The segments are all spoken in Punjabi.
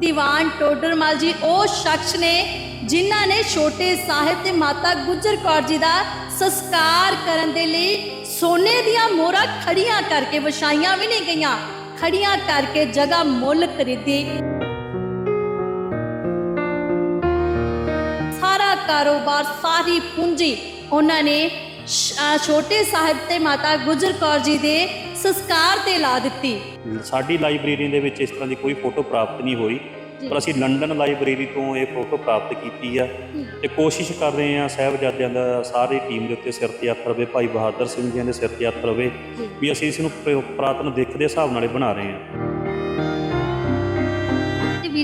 ਦੀਵਾਨ ਟੋਡਰਮਲ ਜੀ, ਉਹ ਸ਼ਖਸ ਨੇ ਜਿਨ੍ਹਾਂ ਨੇ ਛੋਟੇ ਸਾਹਿਬ ਤੇ ਮਾਤਾ ਗੁਜਰ ਕੌਰ ਜੀ ਦਾ ਸੰਸਕਾਰ ਕਰਨ ਦੇ ਲਈ ਸੋਨੇ ਦੀਆਂ ਮੋਹਰਾਂ ਖੜੀਆਂ ਕਰਕੇ ਵਿਛਾਈਆਂ ਵੀ ਨਹੀਂ ਗਈਆਂ ਖੜੀਆਂ ਕਰਕੇ ਜਗ੍ਹਾ ਮੁੱਲ ਖਰੀਦੀ। ਸਾਰਾ ਕਾਰੋਬਾਰ ਸਾਰੀ ਪੂੰਜੀ ਉਹਨਾਂ ਨੇ ਛੋਟੇ ਸਾਹਿਬ ਤੇ ਮਾਤਾ ਗੁਜਰ ਕੌਰ ਜੀ ਦੇ ਸੰਸਕਾਰ ਤੇ ਲਾ ਦਿੱਤੀ। ਸਾਡੀ ਲਾਇਬ੍ਰੇਰੀ ਦੇ ਵਿੱਚ ਇਸ ਤਰ੍ਹਾਂ ਦੀ ਕੋਈ ਫੋਟੋ ਪ੍ਰਾਪਤ ਨਹੀਂ ਹੋਈ ਪਰ ਅਸੀਂ ਲੰਡਨ ਲਾਇਬ੍ਰੇਰੀ ਤੋਂ ਇਹ ਫੋਟੋ ਪ੍ਰਾਪਤ ਕੀਤੀ ਆ ਤੇ ਕੋਸ਼ਿਸ਼ ਕਰ ਰਹੇ ਆ ਸਾਹਿਬਜ਼ਾਦਿਆਂ ਦਾ ਸਾਰੀ ਟੀਮ ਦੇ ਉੱਤੇ ਸਿਰ ਤੇ ਹੱਥ ਰਵੇ ਭਾਈ ਬਹਾਦਰ ਸਿੰਘ ਜੀ ਦੇ ਸਿਰ ਤੇ ਹੱਥ ਰਵੇ ਵੀ ਅਸੀਂ ਇਸ ਨੂੰ ਪੁਰਾਤਨ ਦਿੱਖ ਦੇ ਹਿਸਾਬ ਨਾਲ ਬਣਾ ਰਹੇ ਆ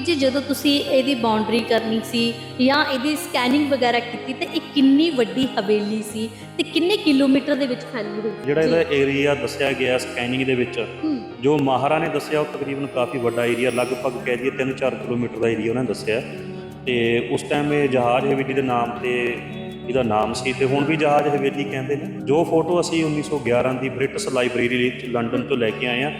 ਵੀਰ ਜੀ ਜਦੋਂ ਤੁਸੀਂ ਇਹਦੀ ਬਾਉਂਡਰੀ ਕਰਨੀ ਸੀ ਜਾਂ ਇਹਦੀ ਸਕੈਨਿੰਗ ਵਗੈਰਾ ਕੀਤੀ ਤੇ ਇਹ ਕਿੰਨੀ ਵੱਡੀ ਹਵੇਲੀ ਸੀ ਤੇ ਕਿੰਨੇ ਕਿਲੋਮੀਟਰ ਦੇ ਵਿੱਚ ਫੈਲੀ ਹੋਈ? ਜਿਹੜਾ ਇਹਦਾ ਏਰੀਆ ਦੱਸਿਆ ਗਿਆ ਸਕੈਨਿੰਗ ਦੇ ਵਿੱਚ ਹੂੰ, ਜੋ ਮਾਹਰਾਂ ਨੇ ਦੱਸਿਆ ਉਹ ਤਕਰੀਬਨ ਕਾਫੀ ਵੱਡਾ ਏਰੀਆ ਲਗਭਗ ਕਹਿ ਦਈਏ 3-4 ਕਿਲੋਮੀਟਰ ਦਾ ਏਰੀਆ ਉਹਨਾਂ ਨੇ ਦੱਸਿਆ। ਤੇ ਉਸ ਟਾਈਮ ਇਹ ਜਹਾਜ਼ ਹਵੇਲੀ ਦੇ ਨਾਮ ਤੇ ਇਹਦਾ ਨਾਮ ਸੀ ਤੇ ਹੁਣ ਵੀ ਜਹਾਜ਼ ਹਵੇਲੀ ਕਹਿੰਦੇ ਨੇ। ਜੋ ਫੋਟੋ ਅਸੀਂ 1911 ਦੀ ਬ੍ਰਿਟਿਸ਼ ਲਾਇਬ੍ਰੇਰੀ ਵਿੱਚ ਲੰਡਨ ਤੋਂ ਲੈ ਕੇ ਆਏ ਆ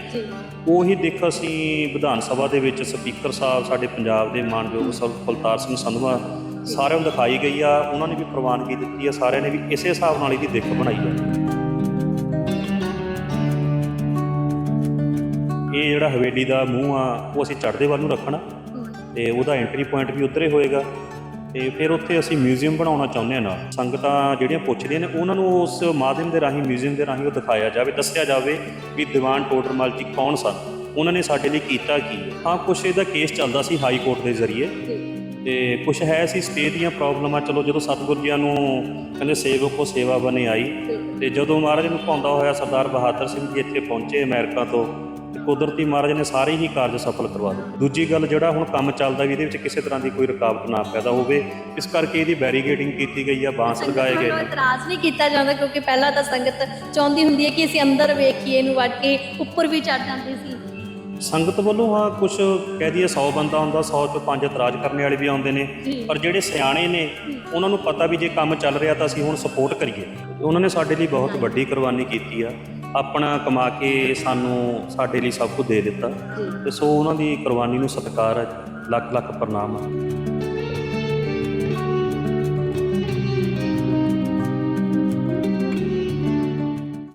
ਉਹੀ ਦਿੱਖ ਅਸੀਂ ਵਿਧਾਨ ਸਭਾ ਦੇ ਵਿੱਚ ਸਪੀਕਰ ਸਾਹਿਬ ਸਾਡੇ ਪੰਜਾਬ ਦੇ ਮਾਨਯੋਗ ਸਰ ਕੁਲਤਾਰ ਸਿੰਘ ਸੰਧਵਾ ਸਾਰਿਆਂ ਨੂੰ ਦਿਖਾਈ ਗਈ ਆ। ਉਹਨਾਂ ਨੇ ਵੀ ਪ੍ਰਵਾਨਗੀ ਦਿੱਤੀ ਆ ਸਾਰਿਆਂ ਨੇ ਵੀ ਇਸੇ ਹਿਸਾਬ ਨਾਲ ਇਹਦੀ ਦਿੱਖ ਬਣਾਈ ਆ। ਇਹ ਜਿਹੜਾ ਹਵੇਲੀ ਦਾ ਮੂੰਹ ਆ ਉਹ ਅਸੀਂ ਚੜ੍ਹਦੇ ਵੱਲ ਨੂੰ ਰੱਖਣਾ। ਤੇ ਉਹਦਾ ਐਂਟਰੀ ਪੁਆਇੰਟ ਵੀ ਉੱਧਰ ਹੋਏਗਾ। ਤੇ ਫਿਰ ਉੱਥੇ ਅਸੀਂ ਮਿਊਜ਼ੀਅਮ ਬਣਾਉਣਾ ਚਾਹੁੰਦੇ ਹਾਂ ਨਾਲ ਸੰਗਤਾਂ ਜਿਹੜੀਆਂ ਪੁੱਛਦੀਆਂ ਨੇ, ਉਹਨਾਂ ਨੂੰ ਉਸ ਮਾਧਿਅਮ ਦੇ ਰਾਹੀਂ, ਮਿਊਜ਼ੀਅਮ ਦੇ ਰਾਹੀਂ ਉਹ ਦਿਖਾਇਆ ਜਾਵੇ, ਦੱਸਿਆ ਜਾਵੇ ਵੀ ਦੀਵਾਨ ਟੋਡਰਮਲ ਜੀ ਕੌਣ ਸਨ। ਉਹਨਾਂ ਨੇ ਸਾਡੇ ਲਈ ਕੀਤਾ ਕੀ? ਹਾਂ, ਕੁਛ ਇਹਦਾ ਕੇਸ ਚੱਲਦਾ ਸੀ ਹਾਈ ਕੋਰਟ ਦੇ ਜ਼ਰੀਏ। ਜੀ ਤੇ ਕੁਛ ਹੈ ਸੀ ਸਟੇ ਦੀਆਂ ਪ੍ਰੋਬਲਮਾਂ। ਚਲੋ, ਜਦੋਂ ਸਤਿਗੁਰੂ ਜੀਆਂ ਨੂੰ ਕਹਿੰਦੇ ਸੇਵਕੋ ਸੇਵਾ ਬਣੇ ਆਈ। ਤੇ ਜਦੋਂ ਮਹਾਰਾਜ ਨੂੰ ਪਾਉਂਦਾ ਹੋਇਆ ਸਰਦਾਰ ਬਹਾਦਰ ਸਿੰਘ ਜੀ ਇੱਥੇ ਪਹੁੰਚੇ ਅਮਰੀਕਾ ਤੋਂ ਤੇ ਕੁਦਰਤੀ ਮਹਾਰਾਜ ਨੇ ਸਾਰੇ ਹੀ ਕਾਰਜ ਸਫਲ ਕਰਵਾ ਦਿੱਤੇ। ਦੂਜੀ ਗੱਲ ਜਿਹੜਾ ਹੁਣ ਕੰਮ ਚੱਲਦਾ ਵੀ ਇਹਦੇ ਵਿੱਚ ਕਿਸੇ ਤਰ੍ਹਾਂ ਦੀ ਕੋਈ ਰੁਕਾਵਟ ਨਾ ਪੈਦਾ ਹੋਵੇ ਇਸ ਕਰਕੇ ਇਹਦੀ ਬੈਰੀਗੇਡਿੰਗ ਕੀਤੀ ਗਈ ਆ ਬਾਂਸ ਲਗਾਏ ਗਏ ਨੇ ਇਤਰਾਜ਼ ਨਹੀਂ ਕੀਤਾ ਜਾਂਦਾ ਕਿਉਂਕਿ ਪਹਿਲਾਂ ਤਾਂ ਸੰਗਤ ਚਾਹੁੰਦੀ ਹੁੰਦੀ ਹੈ ਕਿ ਅਸੀਂ ਅੰਦਰ ਵੇਖੀਏ ਇਹਨੂੰ ਵੜ ਕੇ ਉੱਪਰ ਵੀ ਚੜ ਜਾਂਦੇ ਸੀ। ਸੰਗਤ ਵੱਲੋਂ ਹਾਂ ਕੁਝ ਕਹਿ ਦਈਏ 100 ਬੰਦਾ ਹੁੰਦਾ 100 ਚੋਂ ਪੰਜ ਇਤਰਾਜ਼ ਕਰਨ ਵਾਲੇ ਵੀ ਆਉਂਦੇ ਨੇ। ਪਰ ਜਿਹੜੇ ਸਿਆਣੇ ਨੇ ਉਹਨਾਂ ਨੂੰ ਪਤਾ ਵੀ ਜੇ ਕੰਮ ਚੱਲ ਰਿਹਾ ਤਾਂ ਅਸੀਂ ਹੁਣ ਸਪੋਰਟ ਕਰੀਏ। ਉਹਨਾਂ ਨੇ ਸਾਡੇ ਲਈ ਬਹੁਤ ਵੱਡੀ ਕੁਰਬਾਨੀ ਕੀਤੀ ਆ। ਆਪਣਾ ਕਮਾ ਕੇ ਸਾਨੂੰ ਸਾਡੇ ਲਈ ਸਭ ਕੁਝ ਦੇ ਦਿੱਤਾ। ਤੇ ਸੋ ਉਹਨਾਂ ਦੀ ਕੁਰਬਾਨੀ ਨੂੰ ਸਤਿਕਾਰ ਹੈ ਲੱਖ ਲੱਖ ਪ੍ਰਣਾਮ ਆ।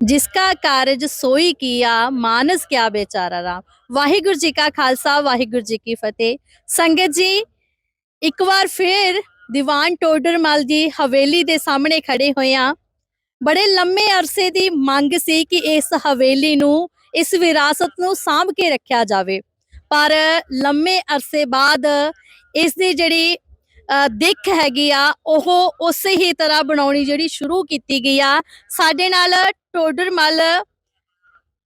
ਜਿਸਕਾ ਕਾਰਜ ਸੋਈ ਕੀਆ ਮਾਨਸ ਕਿਆ ਬੇਚਾਰਾ ਰਾਮ ਵਾਹਿਗੁਰੂ ਜੀ ਕਾ ਖਾਲਸਾ ਵਾਹਿਗੁਰੂ ਜੀ ਕੀ ਫਤਿਹ ਸੰਗਤ ਜੀ ਇੱਕ ਵਾਰ ਫੇਰ ਦੀਵਾਨ ਟੋਡਰਮਲ ਦੀ ਹਵੇਲੀ ਦੇ ਸਾਹਮਣੇ ਖੜੇ ਹੋਏ ਆ ਬੜੇ ਲੰਮੇ ਅਰਸੇ ਦੀ ਮੰਗ ਸੀ ਕਿ ਇਸ ਹਵੇਲੀ ਨੂੰ, ਇਸ ਵਿਰਾਸਤ ਨੂੰ ਸਾਂਭ ਕੇ ਰੱਖਿਆ ਜਾਵੇ। ਪਰ ਲੰਮੇ ਅਰਸੇ ਬਾਅਦ ਇਸ ਦੀ ਜਿਹੜੀ ਦਿੱਖ ਹੈਗੀ ਆ, ਉਹ ਉਸੇ ਹੀ ਤਰ੍ਹਾਂ ਬਣਾਉਣੀ ਜਿਹੜੀ ਸ਼ੁਰੂ ਕੀਤੀ ਗਈ ਆ। ਸਾਡੇ ਨਾਲ ਟੋਡਰਮਲ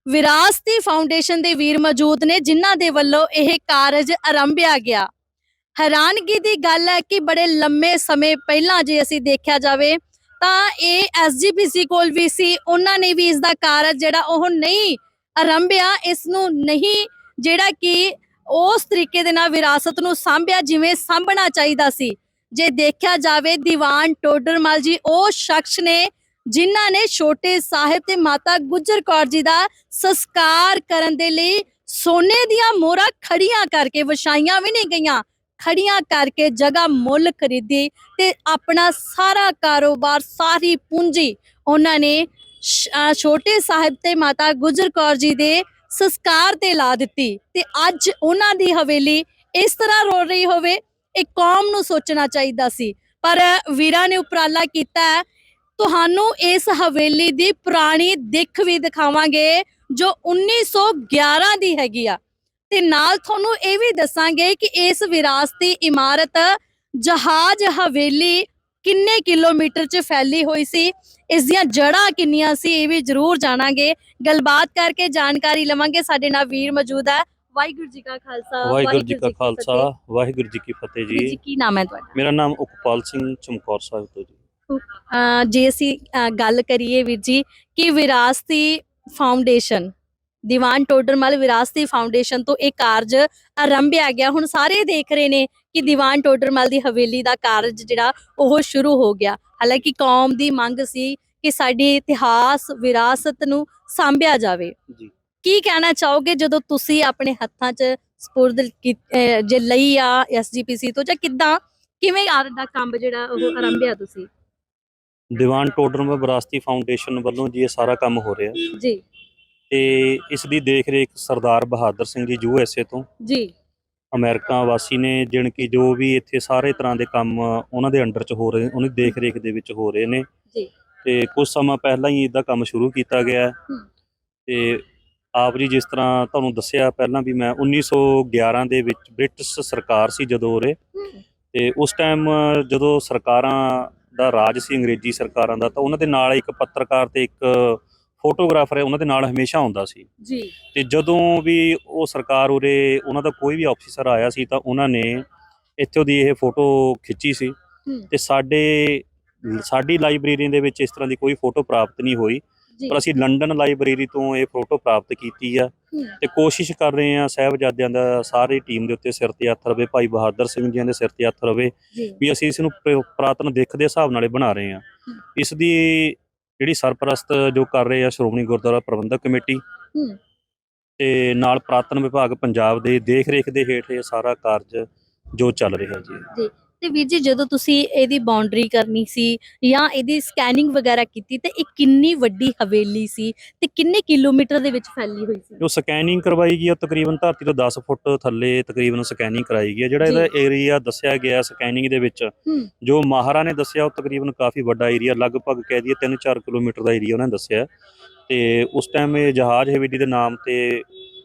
ਵਿਰਾਸਤੀ ਫਾਊਂਡੇਸ਼ਨ ਦੇ ਵੀਰ ਮੌਜੂਦ ਨੇ, ਜਿਨ੍ਹਾਂ ਦੇ ਵੱਲੋਂ ਇਹ ਕਾਰਜ ਆਰੰਭਿਆ ਗਿਆ। ਹੈਰਾਨਗੀ ਦੀ ਗੱਲ ਹੈ ਕਿ ਬੜੇ ਲੰਮੇ ਸਮੇਂ ਪਹਿਲਾਂ ਜੇ ਅਸੀਂ ਦੇਖਿਆ ਜਾਵੇ ਤਾਂ ਇਹ ਐਸਜੀਪੀਸੀ ਕੋਲ ਵੀ ਸੀ, ਉਹਨਾਂ ਨੇ ਵੀ ਇਸ ਦਾ ਕਾਰਜ ਜਿਹੜਾ ਉਹ ਨਹੀਂ ਆਰੰਭਿਆ ਇਸ ਨੂੰ ਨਹੀਂ ਜਿਹੜਾ ਕਿ ਉਸ ਤਰੀਕੇ ਦੇ ਨਾਲ ਵਿਰਾਸਤ ਨੂੰ ਸਾਂਭਿਆ ਜਿਵੇਂ ਸਾਂਭਣਾ ਚਾਹੀਦਾ ਸੀ। ਜੇ ਦੇਖਿਆ ਜਾਵੇ, ਦੀਵਾਨ ਟੋਡਰਮਲ ਜੀ, ਉਹ ਸ਼ਖਸ ਨੇ ਜਿਨ੍ਹਾਂ ਨੇ ਛੋਟੇ ਸਾਹਿਬ ਤੇ ਮਾਤਾ ਗੁਜਰ ਕੌਰ ਜੀ ਦਾ ਸੰਸਕਾਰ ਕਰਨ ਦੇ ਲਈ ਸੋਨੇ ਦੀਆਂ ਮੋਹਰਾਂ ਖੜੀਆਂ ਕਰਕੇ ਵਿਛਾਈਆਂ ਵੀ ਨਹੀਂ ਗਈਆਂ। ਖੜੀਆਂ ਕਰਕੇ ਜਗ੍ਹਾ ਮੁੱਲ ਖਰੀਦੀ ਤੇ ਆਪਣਾ ਸਾਰਾ ਕਾਰੋਬਾਰ, ਸਾਰੀ ਪੂੰਜੀ ਉਹਨਾਂ ਨੇ ਛੋਟੇ ਸਾਹਿਬ ਤੇ ਮਾਤਾ ਗੁਜਰ ਕੌਰ ਜੀ ਦੇ ਸੰਸਕਾਰ ਤੇ ਲਾ ਦਿੱਤੀ ਤੇ ਅੱਜ ਉਹਨਾਂ ਦੀ ਹਵੇਲੀ ਇਸ ਤਰ੍ਹਾਂ ਰੋ ਰਹੀ ਹੋਵੇ, ਇਹ ਕੌਮ ਨੂੰ ਸੋਚਣਾ ਚਾਹੀਦਾ ਸੀ। ਪਰ ਵੀਰਾਂ ਨੇ ਉਪਰਾਲਾ ਕੀਤਾ, ਤੁਹਾਨੂੰ ਇਸ ਹਵੇਲੀ ਦੀ ਪੁਰਾਣੀ ਦਿੱਖ ਵੀ ਦਿਖਾਵਾਂਗੇ ਜੋ 1911 ਦੀ ਹੈਗੀ ਆ। ਤੇ ਨਾਲ ਤੁਹਾਨੂੰ ਇਹ ਵੀ ਦੱਸਾਂਗੇ ਕਿ ਇਸ ਵਿਰਾਸਤੀ ਇਮਾਰਤ ਜਹਾਜ਼ ਹਵੇਲੀ ਕਿੰਨੇ ਕਿਲੋਮੀਟਰ 'ਚ ਫੈਲੀ ਹੋਈ ਸੀ ਇਸ ਦੀਆਂ ਜੜ੍ਹਾਂ ਕਿੰਨੀਆਂ ਸੀ ਇਹ ਵੀ ਜ਼ਰੂਰ ਜਾਣਾਂਗੇ। ਗੱਲਬਾਤ ਕਰਕੇ ਜਾਣਕਾਰੀ ਲਵਾਂਗੇ। ਸਾਡੇ ਨਾਲ ਵੀਰ ਮੌਜੂਦ ਹੈ। ਵਾਹਿਗੁਰੂ ਜੀ ਕਾ ਖਾਲਸਾ ਵਾਹਿਗੁਰੂ ਜੀ ਕਾ ਖਾਲਸਾ। ਵਾਹਿਗੁਰੂ ਜੀ ਕੀ ਫਤਿਹ ਜੀ। ਜੀ ਕੀ ਨਾਮ ਹੈ ਤੁਹਾਡਾ? ਮੇਰਾ ਨਾਮ ਉਪਪਾਲ ਸਿੰਘ ਚਮਕੌਰ ਸਾਹਿਬ ਤੋਂ ਜੀ। ਜੇ ਅਸੀਂ ਗੱਲ ਕਰੀਏ ਵੀਰ ਜੀ ਕਿ ਵਿਰਾਸਤੀ ਫਾਊਂਡੇਸ਼ਨ ਦੀਵਾਨ ਟੋਡਰਮਲ ਵਿਰਾਸਤੀ ਫਾਊਂਡੇਸ਼ਨ ਤੋਂ ਇਹ ਕਾਰਜ ਆਰੰਭਿਆ ਗਿਆ। ਹੁਣ ਸਾਰੇ ਦੇਖ ਰਹੇ ਨੇ ਕਿ ਦੀਵਾਨ ਟੋਡਰਮਲ ਦੀ ਹਵੇਲੀ ਦਾ ਕਾਰਜ ਜਿਹੜਾ ਉਹ ਸ਼ੁਰੂ ਹੋ ਗਿਆ। ਹਾਲਾਂਕਿ ਕੌਮ ਦੀ ਮੰਗ ਸੀ ਕਿ ਸਾਡੀ ਇਤਿਹਾਸ ਵਿਰਾਸਤ ਨੂੰ ਸਾਂਭਿਆ ਜਾਵੇ। ਜੀ। ਕੀ ਕਹਿਣਾ ਚਾਹੋਗੇ ਜਦੋਂ ਤੁਸੀਂ ਆਪਣੇ ਹੱਥਾਂ 'ਚ ਸਪੁਰਦ ਜੇ ਲਈ ਆ ਐਸਜੀਪੀਸੀ ਤੋਂ ਜਾਂ ਕਿੱਦਾਂ? ਕਿਵੇਂ ਆ ਦਾ ਕੰਮ ਜਿਹੜਾ ਉਹ ਆਰੰਭਿਆ ਤੁਸੀਂ? ਦੀਵਾਨ ਟੋਡਰ ਵਿਰਾਸਤੀ ਫਾਊਂਡੇਸ਼ਨ ਵੱਲੋਂ ਜੀ ਇਹ ਸਾਰਾ ਕੰਮ ਹੋ ਰਿਹਾ। ਜੀ। ਤੇ ਇਸ ਦੀ ਦੇਖ ਰੇਖ ਸਰਦਾਰ ਬਹਾਦਰ ਸਿੰਘ ਜੀ ਯੂਐਸਏ ਤੋਂ। ਜੀ। ਅਮਰੀਕਾ ਵਾਸੀ ਨੇ ਜਿਣ ਕਿ ਜੋ ਵੀ ਇੱਥੇ ਸਾਰੇ ਤਰ੍ਹਾਂ ਦੇ ਕੰਮ ਉਹਨਾਂ ਦੇ ਅੰਡਰ ਚ ਹੋ ਰਹੇ ਉਹਨਾਂ ਦੀ ਦੇਖ ਰੇਖ ਦੇ ਵਿੱਚ ਹੋ ਰਹੇ ਨੇ। ਜੀ। ਤੇ ਕੁਝ ਸਮਾਂ ਪਹਿਲਾਂ ਹੀ ਇਹਦਾ ਕੰਮ ਸ਼ੁਰੂ ਕੀਤਾ ਗਿਆ। ਹੈ। ਹੂੰ। ਤੇ ਆਪ ਜੀ ਜਿਸ ਤਰ੍ਹਾਂ ਤੁਹਾਨੂੰ ਦੱਸਿਆ ਪਹਿਲਾਂ ਵੀ ਮੈਂ 1911 ਦੇ ਵਿੱਚ ਬ੍ਰਿਟਿਸ਼ ਸਰਕਾਰ ਸੀ ਜਦੋਂ ਉਰੇ। ਤੇ ਉਸ ਟਾਈਮ ਜਦੋਂ ਸਰਕਾਰਾਂ ਦਾ ਰਾਜ ਸੀ ਅੰਗਰੇਜ਼ੀ ਸਰਕਾਰਾਂ ਦਾ ਤਾਂ ਉਹਨਾਂ ਦੇ ਨਾਲ ਇੱਕ ਪੱਤਰਕਾਰ ਤੇ ਇੱਕ ਫੋਟੋਗ੍ਰਾਫਰ ਹੈ ਉਹਨਾਂ ਦੇ ਨਾਲ ਹਮੇਸ਼ਾ ਹੁੰਦਾ ਸੀ। ਜੀ। ਤੇ ਜਦੋਂ ਵੀ ਉਹ ਸਰਕਾਰ ਉਰੇ ਉਹਨਾਂ ਦਾ ਕੋਈ ਵੀ ਆਫੀਸਰ ਆਇਆ ਸੀ ਤਾਂ ਉਹਨਾਂ ਨੇ ਇੱਥੋਂ ਦੀ ਇਹ ਫੋਟੋ ਖਿੱਚੀ ਸੀ। ਤੇ ਸਾਡੇ ਸਾਡੀ ਲਾਇਬ੍ਰੇਰੀ ਦੇ ਵਿੱਚ ਇਸ ਤਰ੍ਹਾਂ ਦੀ ਕੋਈ ਫੋਟੋ ਪ੍ਰਾਪਤ ਨਹੀਂ ਹੋਈ। ਪਰ ਅਸੀਂ ਲੰਡਨ ਲਾਇਬ੍ਰੇਰੀ ਤੋਂ ਇਹ ਫੋਟੋ ਪ੍ਰਾਪਤ ਕੀਤੀ ਆ। ਤੇ ਕੋਸ਼ਿਸ਼ ਕਰ ਰਹੇ ਆ ਸਾਹਿਬਜ਼ਾਦਿਆਂ ਦਾ ਸਾਰੀ ਟੀਮ ਦੇ ਉੱਤੇ ਸਿਰ ਤੇ ਹੱਥ ਰਵੇ ਭਾਈ ਬਹਾਦਰ ਸਿੰਘ ਜੀ ਦੇ ਸਿਰ ਤੇ ਹੱਥ ਰਵੇ ਵੀ ਅਸੀਂ ਇਸ ਨੂੰ ਪ੍ਰ- ਪੁਰਾਤਨ ਦਿੱਖ ਦੇ ਹਿਸਾਬ ਨਾਲੇ ਬਣਾ ਰਹੇ ਆ। ਇਸ ਦੀ ਜਿਹੜੀ ਸਰਪ੍ਰਸਤ ਜੋ ਕਰ ਰਹੇ ਆ ਸ਼੍ਰੋਮਣੀ ਗੁਰਦੁਆਰਾ ਪ੍ਰਬੰਧਕ ਕਮੇਟੀ ਹੂੰ। ਤੇ ਨਾਲ ਪ੍ਰਾਤਨ ਵਿਭਾਗ ਪੰਜਾਬ ਦੇ ਦੇਖ ਰੇਖ ਦੇ ਹੇਠ ਇਹ ਸਾਰਾ ਕਾਰਜ ਜੋ ਚੱਲ ਰਿਹਾ ਜੀ। ਤੇ ਵੀਰ ਜੀ ਜਦੋਂ ਤੁਸੀਂ ਇਹਦੀ ਬਾਉਂਡਰੀ ਕਰਨੀ ਸੀ ਜਾਂ ਇਹਦੀ ਸਕੈਨਿੰਗ ਵਗੈਰਾ ਕੀਤੀ ਤੇ ਇਹ ਕਿੰਨੀ ਵੱਡੀ ਹਵੇਲੀ ਸੀ ਤੇ ਕਿੰਨੇ ਕਿਲੋਮੀਟਰ ਦੇ ਵਿੱਚ ਫੈਲੀ ਹੋਈ ਸੀ? ਜੋ ਸਕੈਨਿੰਗ ਕਰਵਾਈ ਗਈ ਆ ਤਕਰੀਬਨ ਧਰਤੀ ਤੋਂ 10 ਫੁੱਟ ਥੱਲੇ ਤਕਰੀਬਨ ਸਕੈਨਿੰਗ ਕਰਾਈ ਗਈ ਆ। ਜਿਹੜਾ ਇਹਦਾ ਏਰੀਆ ਦੱਸਿਆ ਗਿਆ ਸਕੈਨਿੰਗ ਦੇ ਵਿੱਚ ਜੋ ਮਾਹਰਾਂ ਨੇ ਦੱਸਿਆ ਉਹ ਤਕਰੀਬਨ ਕਾਫੀ ਵੱਡਾ ਏਰੀਆ ਲਗਭਗ ਕਹਿ ਦਈਏ 3-4 ਕਿਲੋਮੀਟਰ ਦਾ ਏਰੀਆ ਉਹਨਾਂ ਨੇ ਦੱਸਿਆ। ਤੇ ਉਸ ਟਾਈਮ ਇਹ ਜਹਾਜ਼ ਹਵੇਲੀ ਦੇ ਨਾਮ ਤੇ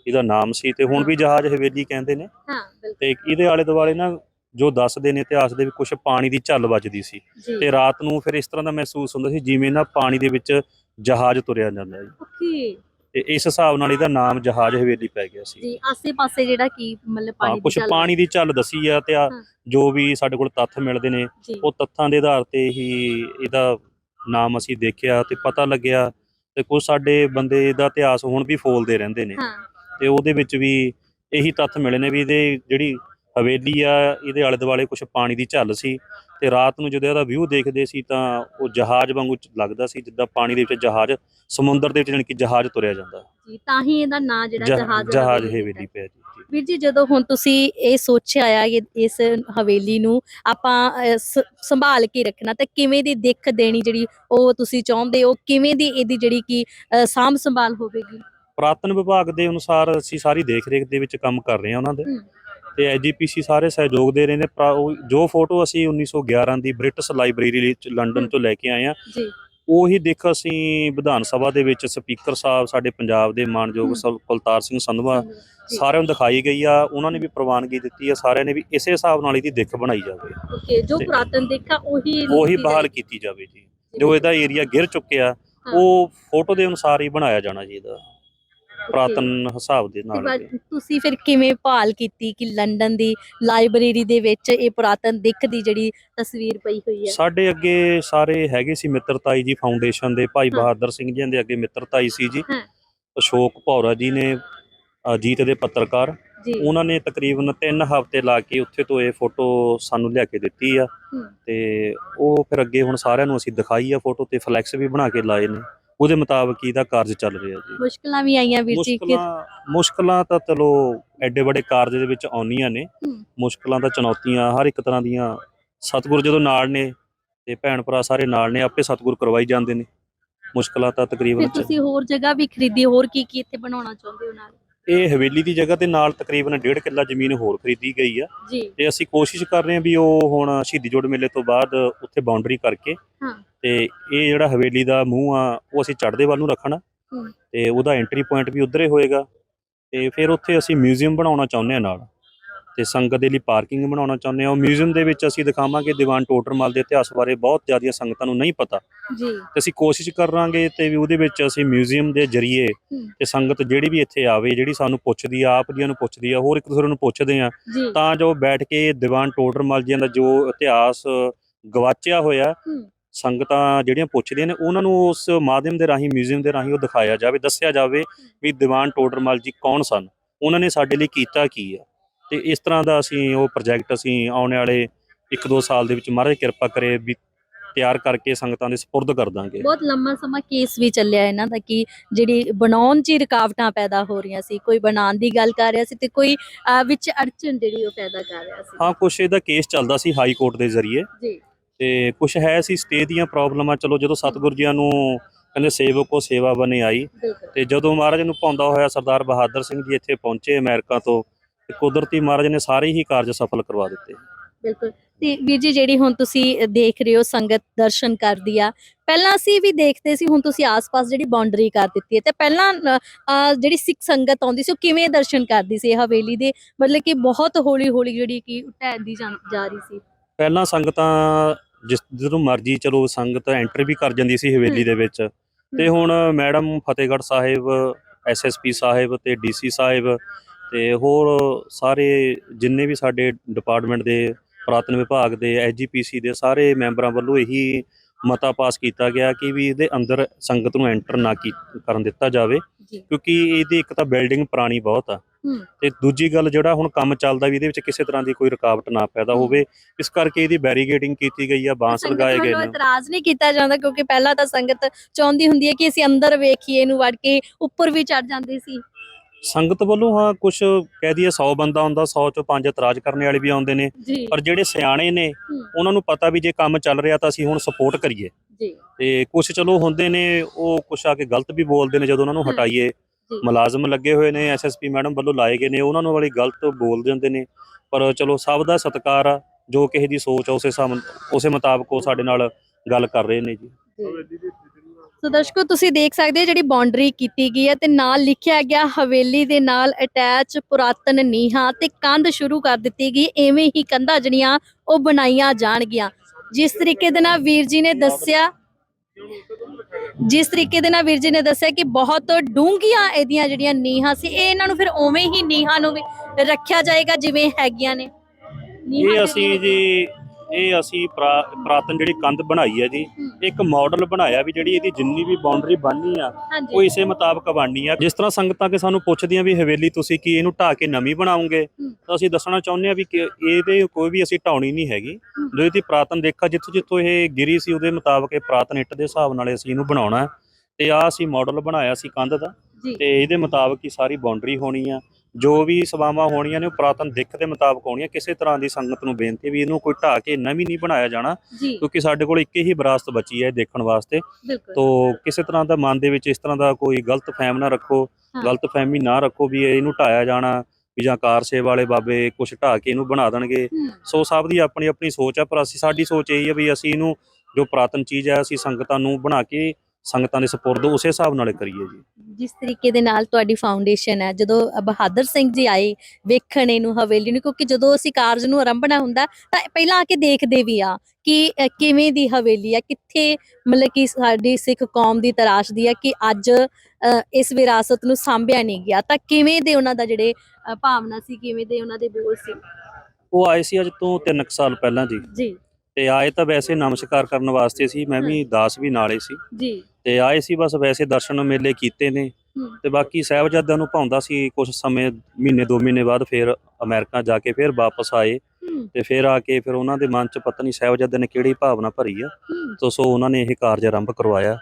ਇਹਦਾ ਨਾਮ ਸੀ ਤੇ ਹੁਣ ਵੀ ਜਹਾਜ਼ ਹਵੇਲੀ ਕਹਿੰਦੇ ਨੇ। ਹਾਂ ਬਿਲਕੁਲ। ਤੇ ਇਹਦੇ ਆਲੇ ਦੁਆਲੇ ਨਾ ਜੋ ਦੱਸਦੇ ਨੇ ਇਤਿਹਾਸ ਦੇ ਵੀ ਕੁਝ ਪਾਣੀ ਦੀ ਝੱਲ ਵੱਜਦੀ ਸੀ। ਤੇ ਰਾਤ ਨੂੰ ਫਿਰ ਇਸ ਤਰ੍ਹਾਂ ਦਾ ਮਹਿਸੂਸ ਹੁੰਦਾ ਸੀ ਜਿਵੇਂ ਨਾ ਪਾਣੀ ਦੇ ਵਿੱਚ ਜਹਾਜ਼ ਤੁਰਿਆ ਜਾਂਦਾ ਜੀ ਓਕੇ। ਤੇ ਇਸ ਹਿਸਾਬ ਨਾਲ ਇਹਦਾ ਨਾਮ ਜਹਾਜ਼ ਹਵੇਲੀ ਪੈ ਗਿਆ ਸੀ। ਜੀ ਆਸੇ-ਪਾਸੇ ਜਿਹੜਾ ਕੀ ਮਤਲਬ ਪਾਣੀ ਕੁਝ ਦੀ ਪਾਣੀ ਦੀ ਝੱਲ ਦੱਸੀ ਆ ਤੇ ਆ। ਜੋ ਵੀ ਸਾਡੇ ਕੋਲ ਤੱਥ ਮਿਲਦੇ ਨੇ ਉਹ ਤੱਥਾਂ ਦੇ ਆਧਾਰ ਤੇ ਹੀ ਇਹਦਾ ਨਾਮ ਅਸੀਂ ਦੇਖਿਆ ਤੇ ਪਤਾ ਲੱਗਿਆ ਤੇ ਕੁਝ ਸਾਡੇ ਬੰਦੇ ਦਾ ਇਤਿਹਾਸ ਹੁਣ ਵੀ ਫੋਲਦੇ ਰਹਿੰਦੇ ਨੇ। ਤੇ ਉਹਦੇ ਵਿੱਚ ਵੀ ਇਹੀ ਤੱਥ ਮਿਲੇ ਨੇ ਵੀ ਇਹਦੇ ਜਿਹੜੀ ਹਵੇਲੀ ਆ ਇਹਦੇ ਆਲੇ ਦੁਆਲੇ ਕੁਝ ਪਾਣੀ ਦੀ ਝੱਲ ਸੀ ਤੇ ਰਾਤ ਨੂੰ ਜਦੋਂ ਇਹਦਾ ਵਿਊ ਦੇਖਦੇ ਸੀ ਤਾਂ ਉਹ ਜਹਾਜ਼ ਵਾਂਗੂ ਲੱਗਦਾ ਸੀ ਜਿੱਦਾਂ ਪਾਣੀ ਦੇ ਵਿੱਚ ਜਹਾਜ਼ ਸਮੁੰਦਰ ਦੇ ਵਿੱਚ ਜਾਣੀ ਕਿ ਜਹਾਜ਼ ਤੁਰਿਆ ਜਾਂਦਾ। ਜੀ ਤਾਂ ਹੀ ਇਹਦਾ ਨਾਂ ਜਿਹੜਾ ਜਹ- ਜਹਾਜ਼ ਜਹਾਜ਼ ਹਵੇਲੀ ਪਿਆ ਜੀ। ਵੀਰ ਜੀ ਜਦੋਂ ਹੁਣ ਤੁਸੀਂ ਇਹ ਸੋਚਿਆ ਆ ਕਿ ਇਸ ਹਵੇਲੀ ਨੂੰ ਆਪਾਂ ਸੰਭਾਲ ਕੇ ਰੱਖਣਾ ਤਾਂ ਕਿਵੇਂ ਦੀ ਦਿੱਖ ਦੇਣੀ ਜਿਹੜੀ ਉਹ ਤੁਸੀਂ ਚਾਹੁੰਦੇ ਹੋ? ਕਿਵੇਂ ਦੀ ਇਹਦੀ ਜਿਹੜੀ ਕੀ ਸਾਂਭ ਸੰਭਾਲ ਹੋਵੇਗੀ? ਪੁਰਾਤਨ ਵਿਭਾਗ ਦੇ ਅਨੁਸਾਰ ਅਸੀਂ ਸਾਰੀ ਦੇਖ-ਰੇਖ ਦੇ ਵਿੱਚ ਕੰਮ ਕਰ ਰਹੇ ਹਾਂ ਉਹਨਾਂ ਦੇ। ਤੇ ਐਜੀਪੀਸੀ ਸਾਰੇ ਸਹਿਯੋਗ ਦੇ ਰਹੇ ਨੇ ਪਰ ਉਹ ਜੋ ਫੋਟੋ ਅਸੀਂ 1911 ਦੀ ਬ੍ਰਿਟਿਸ਼ ਲਾਇਬ੍ਰੇਰੀ ਵਿੱਚ ਲੰਡਨ। ਤੋਂ ਲੈ ਕੇ ਆਏ ਆ ਜੀ ਉਹੀ ਦੇਖ ਅਸੀਂ ਵਿਧਾਨ ਸਭਾ ਦੇ ਵਿੱਚ ਸਪੀਕਰ ਸਾਹਿਬ ਸਾਡੇ ਪੰਜਾਬ ਦੇ ਮਾਨਯੋਗ ਕੁਲਤਾਰ ਸਿੰਘ ਸੰਧਵਾ। ਸਾਰਿਆਂ ਨੂੰ ਦਿਖਾਈ ਗਈ ਆ ਉਹਨਾਂ ਨੇ ਵੀ ਪ੍ਰਵਾਨਗੀ ਦਿੱਤੀ ਆ ਸਾਰਿਆਂ ਨੇ ਵੀ ਇਸੇ ਹਿਸਾਬ ਨਾਲ ਇਹਦੀ ਦਿੱਖ ਬਣਾਈ ਜਾਵੇ ਓਕੇ ਜੋ ਪੁਰਾਤਨ ਦੇਖਾ ਉਹੀ ਉਹੀ ਬਹਾਲ। ਕੀਤੀ ਜਾਵੇ ਜੀ ਜੋ ਇਹਦਾ ਏਰੀਆ ਗਿਰ ਚੁੱਕਿਆ। ਉਹ ਫੋਟੋ ਦੇ ਅਨੁਸਾਰ ਹੀ ਬਣਾਇਆ ਜਾਣਾ ਜੀ ਇਹਦਾ Okay. ਪੁਰਾਤਨ ਹਿਸਾਬ ਦੇ ਨਾਲ। ਤੁਸੀਂ ਫਿਰ ਕਿਵੇਂ ਭਾਲ ਕੀਤੀ ਕਿ ਲੰਡਨ ਦੀ ਲਾਇਬ੍ਰੇਰੀ ਦੇ ਵਿੱਚ ਇਹ ਪੁਰਾਤਨ ਦਿੱਖ ਦੀ ਜਿਹੜੀ ਤਸਵੀਰ ਪਈ ਹੋਈ ਹੈ ਸਾਡੇ ਅੱਗੇ ਸਾਰੇ ਹੈਗੇ ਸੀ ਮਿੱਤਰਤਾਈ ਜੀ ਫਾਊਂਡੇਸ਼ਨ ਦੇ ਭਾਈ ਹਾਂ। ਬਹਾਦਰ ਸਿੰਘ ਜੀ ਦੇ ਅੱਗੇ ਮਿੱਤਰਤਾਈ ਸੀ ਜੀ ਹਾਂ। ਅਸ਼ੋਕ ਭੌਰਾ ਜੀ ਨੇ ਅਜੀਤ ਦੇ ਪੱਤਰਕਾਰ ਜੀ ਉਹਨਾਂ ਨੇ ਤਕਰੀਬਨ 3 ਹਫ਼ਤੇ ਲਾ ਕੇ ਉੱਥੇ ਤੋਂ ਇਹ ਫੋਟੋ ਸਾਨੂੰ ਲਿਆ ਕੇ ਦਿੱਤੀ ਆ ਹੂੰ। ਤੇ ਉਹ ਫਿਰ ਅੱਗੇ ਹੁਣ ਸਾਰਿਆਂ ਨੂੰ ਅਸੀਂ ਦਿਖਾਈ ਆ ਫੋਟੋ ਤੇ ਫਲੈਕਸ ਵੀ ਬਣਾ ਕੇ ਲਾਏ ਨੇ ਉਹਦੇ ਮੁਤਾਬਕ ਹੀ ਇਹਦਾ ਕਾਰਜ ਚੱਲ ਰਿਹਾ ਜੀ। ਮੁਸ਼ਕਲਾਂ ਵੀ ਆਈਆਂ ਵੀਰ ਜੀ ਕਿ ਮੁਸ਼ਕਲਾਂ ਮੁਸ਼ਕਲਾਂ ਤਾਂ ਚਲੋ ਐਡੇ ਵੱਡੇ ਕਾਰਜ ਦੇ ਵਿੱਚ ਆਉਣੀਆਂ ਨੇ। ਮੁਸ਼ਕਲਾਂ ਤਾਂ ਚੁਣੌਤੀਆਂ ਹਰ ਇੱਕ ਤਰ੍ਹਾਂ ਦੀਆਂ। ਸਤਿਗੁਰ ਜਦੋਂ ਨਾਲ ਨੇ ਤੇ ਭੈਣ ਭਰਾ ਸਾਰੇ ਨਾਲ ਨੇ ਆਪੇ ਸਤਿਗੁਰ ਕਰਵਾਈ ਜਾਂਦੇ ਨੇ। ਮੁਸ਼ਕਲਾਂ ਤਾਂ ਤਕਰੀਬਨ ਤੁਸੀਂ ਹੋਰ ਜਗ੍ਹਾ ਵੀ ਖਰੀਦੀ ਹੋਰ ਕੀ ਕੀ ਇੱਥੇ ਬਣਾਉਣਾ ਚਾਹੁੰਦੇ ਹੋ ਨਾਲ? ਇਹ ਹਵੇਲੀ ਦੀ ਜਗ੍ਹਾ ਤੇ ਨਾਲ ਤਕਰੀਬਨ 1.5 ਕਿੱਲਾ ਜ਼ਮੀਨ ਹੋਰ ਖਰੀਦੀ ਗਈ ਆ। ਜੀ। ਤੇ ਅਸੀਂ ਕੋਸ਼ਿਸ਼ ਕਰ ਰਹੇ ਹਾਂ ਵੀ ਉਹ ਹੁਣ ਸ਼ਹੀਦੀ ਜੋੜ ਮੇਲੇ ਤੋਂ ਬਾਅਦ ਉੱਥੇ ਬਾਉਂਡਰੀ ਕਰਕੇ ਹਾਂ। ਤੇ ਇਹ ਜਿਹੜਾ ਹਵੇਲੀ ਦਾ ਮੂੰਹ ਆ ਉਹ ਅਸੀਂ ਚੜ੍ਹਦੇ ਵੱਲ ਨੂੰ ਰੱਖਣਾ। ਤੇ ਉਹਦਾ ਐਂਟਰੀ ਪੁਆਇੰਟ ਵੀ ਉਧਰ ਹੋਏਗਾ। ਤੇ ਫਿਰ ਉੱਥੇ ਅਸੀਂ ਮਿਊਜ਼ੀਅਮ ਬਣਾਉਣਾ ਚਾਹੁੰਦੇ ਹਾਂ ਨਾਲ। ਤੇ ਸੰਗਤ ਦੇ ਲਈ ਪਾਰਕਿੰਗ ਬਣਾਉਣਾ ਚਾਹੁੰਦੇ ਹਾਂ। ਉਹ ਮਿਊਜ਼ੀਅਮ ਦੇ ਵਿੱਚ ਅਸੀਂ ਦਿਖਾਵਾਂਗੇ ਦੀਵਾਨ ਟੋਡਰਮਲ ਦੇ ਇਤਿਹਾਸ ਬਾਰੇ। ਬਹੁਤ ਜ਼ਿਆਦੀਆਂ ਸੰਗਤਾਂ ਨੂੰ ਨਹੀਂ ਪਤਾ। ਜੀ। ਤੇ ਅਸੀਂ ਕੋਸ਼ਿਸ਼ ਕਰਾਂਗੇ ਤੇ ਵੀ ਉਹਦੇ ਵਿੱਚ ਅਸੀਂ ਮਿਊਜ਼ੀਅਮ ਦੇ ਜ਼ਰੀਏ ਹੂੰ। ਤੇ ਸੰਗਤ ਜਿਹੜੀ ਵੀ ਇੱਥੇ ਆਵੇ ਜਿਹੜੀ ਸਾਨੂੰ ਪੁੱਛਦੀ ਆ ਆਪ ਜੀਆਂ ਨੂੰ ਪੁੱਛਦੀ ਆ ਹੋਰ ਇੱਕ ਦੂਸਰੇ ਨੂੰ ਪੁੱਛਦੇ ਆ ਤਾਂ ਜੋ ਬੈਠ ਕੇ ਦੀਵਾਨ ਟੋਡਰਮਲ ਜੀ ਦਾ ਜੋ ਇਤਿਹਾਸ ਗਵਾਚਿਆ ਹੋਇਆ ਹੂੰ। ਸੰਗਤਾਂ ਜਿਹੜੀਆਂ ਪੁੱਛਦੀਆਂ ਨੇ ਉਹਨਾਂ ਨੂੰ ਉਸ ਮਾਧਿਅਮ ਦੇ ਰਾਹੀਂ ਮਿਊਜ਼ੀਅਮ ਦੇ ਰਾਹੀਂ ਉਹ ਦਿਖਾਇਆ ਜਾਵੇ ਦੱਸਿਆ ਜਾਵੇ ਵੀ ਦੀਵਾਨ ਟੋਡਰਮਲ ਜੀ ਕੌਣ ਸਨ? ਉਹਨਾਂ ਨੇ ਸਾਡੇ ਲਈ ਕੀਤਾ ਕੀ ਆ? ਤੇ ਇਸ ਤਰ੍ਹਾਂ ਦਾ ਅਸੀਂ ਉਹ ਪ੍ਰੋਜੈਕਟ ਅਸੀਂ ਆਉਣ ਵਾਲੇ 1-2 ਸਾਲ ਦੇ ਵਿੱਚ ਮਹਾਰਾਜ ਕਿਰਪਾ ਕਰੇ ਵੀ ਤਿਆਰ ਕਰਕੇ ਸੰਗਤਾਂ ਦੇ ਸਪੁਰਦ ਕਰ ਦਾਂਗੇ। ਬਹੁਤ ਲੰਮਾ ਸਮਾਂ ਕੇਸ ਵੀ ਚੱਲਿਆ ਇਹਨਾਂ ਦਾ ਕਿ ਜਿਹੜੀ ਬਣਾਉਣ 'ਚ ਹੀ ਰੁਕਾਵਟਾਂ ਪੈਦਾ ਹੋ ਰਹੀਆਂ ਸੀ ਕੋਈ ਬਣਾਉਣ ਦੀ ਗੱਲ ਕਰ ਰਿਹਾ ਸੀ ਤੇ ਕੋਈ ਅਹ, ਵਿੱਚ ਅੜਚਨ ਜਿਹੜੀ ਉਹ ਪੈਦਾ ਕਰ ਰਿਹਾ ਸੀ। ਹਾਂ ਕੁਛ ਇਹਦਾ ਕੇਸ ਚੱਲਦਾ ਸੀ ਹਾਈ ਕੋਰਟ ਦੇ ਜ਼ਰੀਏ। ਜੀ। ਤੇ ਕੁਛ ਹੈ ਸੀ ਸਟੇ ਦੀਆਂ ਪ੍ਰੋਬਲਮਾਂ ਚਲੋ ਜਦੋਂ ਸਤਿਗੁਰੂ ਜੀਆਂ ਨੂੰ ਕਹਿੰਦੇ ਸੇਵਕੋ ਸੇਵਾ ਬਣੇ ਆਈ। ਬਿਲਕੁਲ। ਤੇ ਜਦੋਂ ਮਹਾਰਾਜ ਨੂੰ ਪਾਉਂਦਾ ਹੋਇਆ ਸਰਦਾਰ ਬਹਾਦਰ ਸਿੰਘ ਜੀ ਇੱਥੇ ਪਹੁੰਚੇ ਅਮਰੀਕਾ ਤੋਂ ਤੇ ਕੁਦਰਤੀ ਮਹਾਰਾਜ ਨੇ ਸਾਰੇ ਹੀ ਕਾਰਜ ਸਫਲ ਕਰਵਾ ਦਿੱਤੇ। ਬਿਲਕੁਲ। ਤੇ ਵੀਰ ਜੀ ਜਿਹੜੀ ਹੁਣ ਤੁਸੀਂ ਦੇਖ ਰਹੇ ਹੋ ਸੰਗਤ ਦਰਸ਼ਨ ਕਰਦੀ ਆ ਪਹਿਲਾਂ ਅਸੀਂ ਵੀ ਦੇਖਦੇ ਸੀ ਹੁਣ ਤੁਸੀਂ ਆਸ-ਪਾਸ ਜਿਹੜੀ ਬਾਉਂਡਰੀ ਕਰ ਦਿੱਤੀ ਹੈ ਤੇ ਪਹਿਲਾਂ ਜਿਹੜੀ ਸਿੱਖ ਸੰਗਤ ਆਉਂਦੀ ਸੀ ਉਹ ਕਿਵੇਂ ਦਰਸ਼ਨ ਕਰਦੀ ਸੀ ਇਹ ਹਵੇਲੀ ਦੇ? ਮਤਲਬ ਕਿ ਬਹੁਤ ਹੌਲੀ-ਹੌਲੀ ਜਿਹੜੀ ਕਿ ਢਹਿੰਦੀ ਜਾ ਰਹੀ ਸੀ। ਪਹਿਲਾਂ ਸੰਗਤਾਂ ਜਿਸ ਜਦੋਂ ਮਰਜ਼ੀ ਚਲੋ ਸੰਗਤ ਐਂਟਰ ਵੀ ਕਰ ਜਾਂਦੀ ਸੀ ਹਵੇਲੀ ਦੇ ਵਿੱਚ। ਤੇ ਹੁਣ ਮੈਡਮ ਫਤਿਹਗੜ੍ਹ ਸਾਹਿਬ ਐਸਐਸਪੀ ਸਾਹਿਬ ਤੇ ਡੀਸੀ ਸਾਹਿਬ ਤੇ ਹੋਰ ਸਾਰੇ ਜਿੰਨੇ ਵੀ ਸਾਡੇ ਡਿਪਾਰਟਮੈਂਟ ਦੇ ਪੁਰਾਤਨ ਵਿਭਾਗ ਦੇ ਐਸਜੀਪੀਸੀ ਦੇ ਸਾਰੇ ਮੈਂਬਰਾਂ ਵੱਲੋਂ ਇਹੀ ਮਤਾ ਪਾਸ ਕੀਤਾ ਗਿਆ ਕਿ ਵੀ ਇਹਦੇ ਅੰਦਰ ਸੰਗਤ ਨੂੰ ਐਂਟਰ ਨਾ ਕੀ ਕਰਨ ਦਿੱਤਾ ਜਾਵੇ ਕਿਉਂਕਿ ਇਹਦੀ ਇੱਕ ਤਾਂ ਬਿਲਡਿੰਗ ਪੁਰਾਣੀ ਬਹੁਤ ਆ ਤੇ ਦੂਜੀ ਗੱਲ ਜਿਹੜਾ ਹੁਣ ਕੰਮ ਚੱਲਦਾ ਵੀ ਇਹਦੇ ਵਿੱਚ ਕਿਸੇ ਤਰ੍ਹਾਂ ਦੀ ਕੋਈ ਰੁਕਾਵਟ ਨਾ ਪੈਦਾ। ਹੋਵੇ ਇਸ ਕਰਕੇ ਇਹਦੀ ਬੈਰੀਗੇਡਿੰਗ ਕੀਤੀ ਗਈ ਆ ਬਾਂਸ ਲਗਾਏ ਗਏ ਨੇ। ਇਤਰਾਜ਼ ਨਹੀਂ ਕੀਤਾ ਜਾਂਦਾ ਕਿਉਂਕਿ ਪਹਿਲਾਂ ਤਾਂ ਸੰਗਤ ਚਾਹੁੰਦੀ ਹੁੰਦੀ ਹੈ ਕਿ ਅਸੀਂ ਅੰਦਰ ਵੇਖੀਏ ਇਹਨੂੰ ਵੜ ਕੇ ਉੱਪਰ ਵੀ ਚੜ ਜਾਂਦੇ ਸੀ। ਸੰਗਤ ਵੱਲੋਂ ਹਾਂ ਕੁਝ ਕਹਿ ਦਈਏ 100 ਬੰਦਾ ਹੁੰਦਾ 100 ਚੋਂ ਪੰਜ ਇਤਰਾਜ਼ ਕਰਨ ਵਾਲੇ ਵੀ ਆਉਂਦੇ ਨੇ। ਜੀ। ਪਰ ਜਿਹੜੇ ਸਿਆਣੇ ਨੇ ਉਹਨਾਂ ਨੂੰ ਪਤਾ ਵੀ ਜੇ ਕੰਮ ਚੱਲ ਰਿਹਾ ਤਾਂ ਅਸੀਂ ਹੁਣ ਸਪੋਰਟ ਕਰੀਏ। ਜੀ। ਤੇ ਕੁਝ ਚਲੋ ਹੁੰਦੇ ਨੇ ਉਹ ਕੁਛ ਆ ਕੇ ਗਲਤ ਵੀ ਬੋਲਦੇ ਨੇ ਜਦੋਂ ਉਹਨਾਂ ਨੂੰ ਹਟਾਈਏ। ਮੁਲਾਜ਼ਮ ਲੱਗੇ ਹੋਏ ਨੇ ਐਸਐਸਪੀ ਮੈਡਮ ਵੱਲੋਂ ਲਾਏ ਗਏ ਨੇ ਉਹਨਾਂ ਨੂੰ ਵਾਲੀ ਗਲਤ ਬੋਲ ਜਾਂਦੇ ਨੇ। ਪਰ ਚਲੋ ਸਭ ਦਾ ਸਤਿਕਾਰ ਆ ਜੋ ਕਿਸੇ ਦੀ ਸੋਚ ਆ ਉਸੇ ਹਿਸਾਬ ਉਸੇ ਮੁਤਾਬਕ ਉਹ ਸਾਡੇ ਨਾਲ ਗੱਲ ਕਰ ਰਹੇ ਨੇ ਜੀ। ਸੋ ਦਰਸ਼ਕੋ, ਤੁਸੀਂ ਦੇਖ ਸਕਦੇ ਹੋ ਜਿਹੜੀ ਬਾਉਂਡਰੀ ਕੀਤੀ ਗਈ ਹੈ ਤੇ ਨਾਲ ਲਿਖਿਆ ਗਿਆ ਹਵੇਲੀ ਦੇ ਨਾਲ ਅਟੈਚ ਪੁਰਾਤਨ ਨੀਹਾਂ ਤੇ ਕੰਧ ਸ਼ੁਰੂ ਕਰ ਦਿੱਤੀ ਗਈ, ਐਵੇਂ ਹੀ ਕੰਧਾਂ ਜਿਹੜੀਆਂ ਉਹ ਬਣਾਈਆਂ ਜਾਣਗੀਆਂ। ਜਿਸ ਤਰੀਕੇ ਦੇ ਨਾਲ ਵੀਰ ਜੀ ਨੇ ਦੱਸਿਆ, ਜਿਸ ਤਰੀਕੇ ਦੇ ਨਾਲ ਵੀਰ ਜੀ ਨੇ ਦੱਸਿਆ ਕਿ ਬਹੁਤ ਡੂੰਘੀਆਂ ਇਹਦੀਆਂ ਜਿਹੜੀਆਂ ਨੀਹਾਂ ਸੀ, ਇਹ ਇਹਨਾਂ ਨੂੰ ਫਿਰ ਉਵੇਂ ਹੀ ਨੀਹਾਂ ਨੂੰ ਵੀ ਰੱਖਿਆ ਜਾਏਗਾ ਜਿਵੇਂ ਹੈਗੀਆਂ ਨੇ। ਨੀਹਾਂ ਇਹ ਅਸੀਂ ਜੀ ਇਹ ਅਸੀਂ ਪ੍ਰਾ- ਪੁਰਾਤਨ ਜਿਹੜੀ ਕੰਧ ਬਣਾਈ ਹੈ ਜੀ ਇੱਕ ਮਾਡਲ ਬਣਾਇਆ ਵੀ ਜਿਹੜੀ ਇਹਦੀ ਜਿੰਨੀ ਵੀ ਬਾਉਂਡਰੀ ਬਣਨੀ ਆ ਉਹ ਇਸੇ ਮੁਤਾਬਕ ਬਣਨੀ ਆ। ਜਿਸ ਤਰ੍ਹਾਂ ਸੰਗਤਾਂ ਕੇ ਸਾਨੂੰ ਪੁੱਛਦੀਆਂ ਵੀ ਹਵੇਲੀ ਤੁਸੀਂ ਕੀ ਇਹਨੂੰ ਢਾਹ ਕੇ ਨਵੀਂ ਬਣਾਉਂਗੇ। ਤਾਂ ਅਸੀਂ ਦੱਸਣਾ ਚਾਹੁੰਦੇ ਆ ਵੀ ਇਹਦੇ ਕੋਈ ਵੀ ਅਸੀਂ ਢਾਉਣੀ ਨਹੀਂ ਹੈਗੀ। ਜੋ ਇਹਦੀ ਪੁਰਾਤਨ ਦੇਖਾ ਜਿੱਥੋਂ ਜਿੱਥੋਂ ਇਹ ਗਿਰੀ ਸੀ ਉਹਦੇ ਮੁਤਾਬਕ ਇਹ ਪੁਰਾਤਨ ਇੱਟ ਦੇ ਹਿਸਾਬ ਨਾਲ ਅਸੀਂ ਇਹਨੂੰ ਬਣਾਉਣਾ। ਤੇ ਆ ਅਸੀਂ ਮਾਡਲ ਬਣਾਇਆ ਸੀ ਕੰਧ ਦਾ ਤੇ ਇਹਦੇ ਮੁਤਾਬਕ ਹੀ ਸਾਰੀ ਬਾਉਂਡਰੀ ਹੋਣੀ ਆ। ਜੋ ਵੀ ਸਭਾਵਾਂ ਹੋਣੀਆਂ ਨੇ ਉਹ ਪੁਰਾਤਨ ਦਿੱਖ ਦੇ ਮੁਤਾਬਕ ਹੋਣੀਆਂ। ਕਿਸੇ ਤਰ੍ਹਾਂ ਦੀ ਸੰਗਤ ਨੂੰ ਬੇਨਤੀ ਵੀ ਇਹਨੂੰ ਕੋਈ ਢਾਹ ਕੇ ਨਵੀਂ ਨਹੀਂ ਬਣਾਇਆ ਜਾਣਾ ਜੀ। ਕਿਉਂਕਿ ਸਾਡੇ ਕੋਲ ਇੱਕ ਹੀ ਵਿਰਾਸਤ ਬਚੀ ਹੈ ਦੇਖਣ ਵਾਸਤੇ। ਬਿਲਕੁਲ। ਤੋ ਕਿਸੇ ਤਰ੍ਹਾਂ ਦਾ ਮਨ ਦੇ ਵਿੱਚ ਇਸ ਤਰ੍ਹਾਂ ਦਾ ਕੋਈ ਗਲਤ ਫਹਿਮ ਨਾ ਰੱਖੋ ਹਾਂ। ਗਲਤ ਫਹਿਮੀ ਨਾ ਰੱਖੋ ਵੀ ਇਹਨੂੰ ਢਾਇਆ ਜਾਣਾ ਵੀ ਜਾਂ ਕਾਰ ਸੇਵਾ ਵਾਲੇ ਬਾਬੇ ਕੁਝ ਢਾਹ ਕੇ ਇਹਨੂੰ ਬਣਾ ਦੇਣਗੇ। ਹੂੰ, ਸੋ ਸਭ ਦੀ ਆਪਣੀ ਆਪਣੀ ਸੋਚ ਆ ਪਰ ਅਸੀਂ ਸਾਡੀ ਸੋਚ ਇਹ ਹੈ ਵੀ ਅਸੀਂ ਇਹਨੂੰ ਜੋ ਪੁਰਾਤਨ ਚੀਜ਼ ਹੈ ਅਸੀਂ ਸੰਗਤਾਂ ਨੂੰ ਬਣਾ ਕੇ ਸੰਗਤਾਂ ਦੇ ਸਪੁਰਦ ਉਸੇ ਹਿਸਾਬ ਨਾਲ ਕਰੀਏ ਜੀ। ਜਿਸ ਤਰੀਕੇ ਦੇ ਨਾਲ ਤੁਹਾਡੀ ਫਾਊਂਡੇਸ਼ਨ ਹੈ ਜਦੋਂ ਬਹਾਦਰ ਸਿੰਘ ਜੀ ਆਏ ਵੇਖਣ ਇਹਨੂੰ ਹਵੇਲੀ ਨੂੰ ਕਿਉਂਕਿ ਜਦੋਂ ਅਸੀਂ ਕਾਰਜ ਨੂੰ ਆਰੰਭਣਾ ਹੁੰਦਾ ਤਾਂ ਪਹਿਲਾਂ ਆ ਕੇ ਦੇਖਦੇ ਵੀ ਆ ਕਿ ਅ, ਕਿਵੇਂ ਦੀ ਹਵੇਲੀ ਆ ਕਿੱਥੇ ਮਤਲਬ ਕਿ ਸਾਡੀ ਸਿੱਖ ਕੌਮ ਦੀ ਤਰਾਸ਼ਦੀ ਆ ਕਿ ਅੱਜ ਅ, ਇਸ ਵਿਰਾਸਤ ਨੂੰ ਸਾਂਭਿਆ ਨਹੀਂ ਗਿਆ। ਤਾਂ ਕਿਵੇਂ ਦੇ ਉਹਨਾਂ ਦਾ ਜਿਹੜੇ ਅ, ਭਾਵਨਾ ਸੀ ਕਿਵੇਂ ਦੇ ਉਹਨਾਂ ਦੇ ਬੋਲ ਸੀ? ਉਹ ਆਏ ਸੀ ਅੱਜ ਤੋਂ 3 ਸਾਲ ਪਹਿਲਾਂ ਜੀ। ਜੀ। ਤੇ ਆਏ ਤਾਂ ਵੈਸੇ ਨਮਸਕਾਰ ਕਰਨ ਵਾਸਤੇ ਸੀ ਮੈਂ ਵੀ ਦਾਸ ਵੀ ਨਾਲੇ ਸੀ। ਜੀ। ਤੇ ਆਏ ਸੀ ਬਸ ਵੈਸੇ ਦਰਸ਼ਨ ਮੇਲੇ ਕੀਤੇ ਨੇ ਤੇ ਬਾਕੀ ਸਾਹਿਬਜ਼ਾਦਿਆਂ ਨੂੰ ਭਾਉਂਦਾ ਸੀ ਕੁਝ ਸਮੇਂ ਮਹੀਨੇ ਦੋ ਮਹੀਨੇ ਬਾਅਦ ਫਿਰ ਅਮਰੀਕਾ ਜਾ ਕੇ ਫਿਰ ਵਾਪਸ ਆਏ। ਤੇ ਫਿਰ ਆ ਕੇ ਫਿਰ ਉਹਨਾਂ ਦੇ ਮਨ 'ਚ ਪਤਾ ਨਹੀਂ ਸਾਹਿਬਜ਼ਾਦਿਆਂ ਨੇ ਕਿਹੜੀ ਭਾਵਨਾ ਭਰੀ ਆ। ਤੋ ਸੋ ਉਹਨਾਂ ਨੇ ਇਹ ਕਾਰਜ ਆਰੰਭ ਕਰਵਾਇਆ।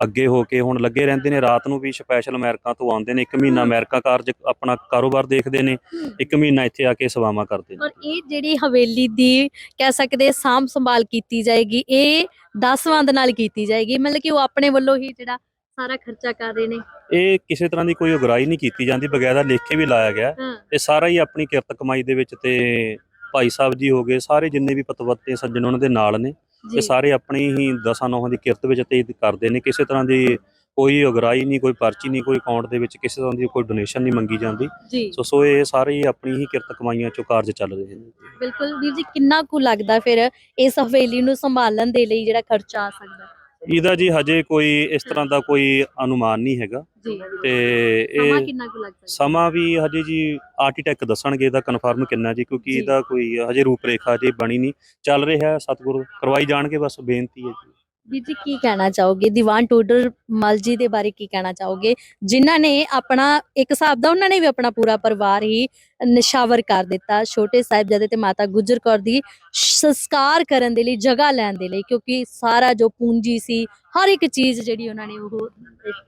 ਅੱਗੇ ਹੋ ਕੇ ਹੁਣ ਲੱਗੇ ਰਹਿੰਦੇ ਨੇ ਰਾਤ ਨੂੰ ਵੀ ਸਪੈਸ਼ਲ ਅਮਰੀਕਾ ਤੋਂ ਆਉਂਦੇ ਨੇ ਇੱਕ ਮਹੀਨਾ। ਅਮਰੀਕਾ ਕਾਰਜ ਆਪਣਾ ਕਾਰੋਬਾਰ ਦੇਖਦੇ ਨੇ। ਇੱਕ ਮਹੀਨਾ ਇੱਥੇ ਆ ਕੇ ਸੇਵਾਵਾਂ ਕਰਦੇ ਨੇ। ਔਰ ਇਹ ਜਿਹੜੀ ਹਵੇਲੀ ਦੀ ਕਹਿ ਸਕਦੇ ਸਾਂਭ ਸੰਭਾਲ ਕੀਤੀ ਜਾਏਗੀ ਇਹ ਦਸਵੰਦ ਨਾਲ ਕੀਤੀ ਜਾਏਗੀ ਮਤਲਬ ਕਿ ਉਹ ਆਪਣੇ ਵੱਲੋਂ ਹੀ ਜਿਹੜਾ ਸਾਰਾ ਖਰਚਾ ਕਰ ਰਹੇ ਨੇ। ਇਹ ਕਿਸੇ ਤਰ੍ਹਾਂ ਦੀ ਕੋਈ ਉਗਰਾਈ ਨਹੀਂ ਕੀਤੀ ਜਾਂਦੀ ਬਗੈਰ ਲਿਖੇ ਵੀ ਲਾਇਆ ਗਿਆ। ਇਹ ਸਾਰਾ ਹੀ ਆਪਣੀ ਕਿਰਤ ਕਮਾਈ ਦੇ ਵਿੱਚ ਤੇ ਭਾਈ ਸਾਹਿਬ ਜੀ ਹੋ ਗਏ ਸਾਰੇ ਜਿੰਨੇ ਵੀ ਪਤਵੰਤੇ ਸੱਜਣ ਉਹਨਾਂ ਦੇ ਨਾਲ ਨੇ। ਇਹ ਸਾਰੇ ਆਪਣੀ ਹੀ ਦਸਾਂ ਨੌਹਾਂ ਦੀ ਕਿਰਤ ਵਿੱਚ ਤੇ ਕਰਦੇ ਨੇ। ਕਿਸੇ ਤਰ੍ਹਾਂ ਦੀ ਕੋਈ ਉਗਰਾਈ ਨਹੀਂ ਕੋਈ ਪਰਚੀ ਨਹੀਂ ਕੋਈ ਅਕਾਊਂਟ ਦੇ ਵਿੱਚ ਕਿਸੇ ਤਰ੍ਹਾਂ ਦੀ ਕੋਈ ਡੋਨੇਸ਼ਨ ਨਹੀਂ ਮੰਗੀ ਜਾਂਦੀ। ਸੋ ਸੋ ਇਹ ਸਾਰੇ ਆਪਣੀ ਹੀ ਕਿਰਤ ਕਮਾਈਆਂ ਚੋਂ ਕਾਰਜ ਚੱਲ ਰਹੇ ਨੇ। ਬਿਲਕੁਲ ਵੀਰ ਜੀ ਕਿੰਨਾ ਕੁ ਲੱਗਦਾ ਫਿਰ ਇਸ ਹਵੇਲੀ ਨੂੰ ਸੰਭਾਲਣ ਦੇ ਲਈ ਜਿਹੜਾ ਖਰਚਾ ਆ ਸਕਦਾ? ਇਹਦਾ ਜੀ ਹਜੇ ਕੋਈ ਇਸ ਤਰ੍ਹਾਂ ਦਾ ਕੋਈ ਅਨੁਮਾਨ ਨਹੀਂ ਹੈਗਾ। ਜੀ। ਤੇ ਸਮਾਂ ਇਹ ਕਿੰਨਾ ਕੁ ਲੱਗ ਸਕਦਾ? ਸਮਾਂ ਵੀ ਹਜੇ ਜੀ ਆਰਕੀਟੈਕਟ ਦੱਸਣਗੇ ਇਹਦਾ ਕਨਫਰਮ ਕਿੰਨਾ ਜੀ ਕਿਉਂਕਿ ਜੀ। ਇਹਦਾ ਕੋਈ ਹਜੇ ਰੂਪਰੇਖਾ ਜੀ ਬਣੀ ਨਹੀਂ। ਚੱਲ ਰਿਹਾ ਸਤਿਗੁਰੂ ਕਰਵਾਈ ਜਾਣਗੇ ਬਸ ਬੇਨਤੀ ਹੈ ਜੀ। ਵੀਰ ਜੀ ਕੀ ਕਹਿਣਾ ਚਾਹੋਗੇ? ਦੀਵਾਨ ਟੋਡਰ ਮਲ ਜੀ ਦੇ ਬਾਰੇ ਕੀ ਕਹਿਣਾ ਚਾਹੋਗੇ? ਜਿਨ੍ਹਾਂ ਨੇ ਆਪਣਾ ਇੱਕ ਹਿਸਾਬ ਦਾ ਉਹਨਾਂ ਨੇ ਵੀ ਆਪਣਾ ਪੂਰਾ ਪਰਿਵਾਰ ਹੀ ਨਿਸ਼ਾਵਰ ਕਰ ਦਿੱਤਾ। ਛੋਟੇ ਸਾਹਿਬਜ਼ਾਦੇ ਤੇ ਮਾਤਾ ਗੁਜਰ ਕੌਰ ਦੀ ਸੰਸਕਾਰ ਕਰਨ ਦੇ ਲਈ ਜਗ੍ਹਾ ਲੈਣ ਦੇ ਲਈ ਕਿਉਂਕਿ ਸਾਰਾ ਜੋ ਪੂੰਜੀ ਸੀ ਹਰ ਇੱਕ ਚੀਜ਼ ਜਿਹੜੀ ਉਹਨਾਂ ਨੇ ਉਹ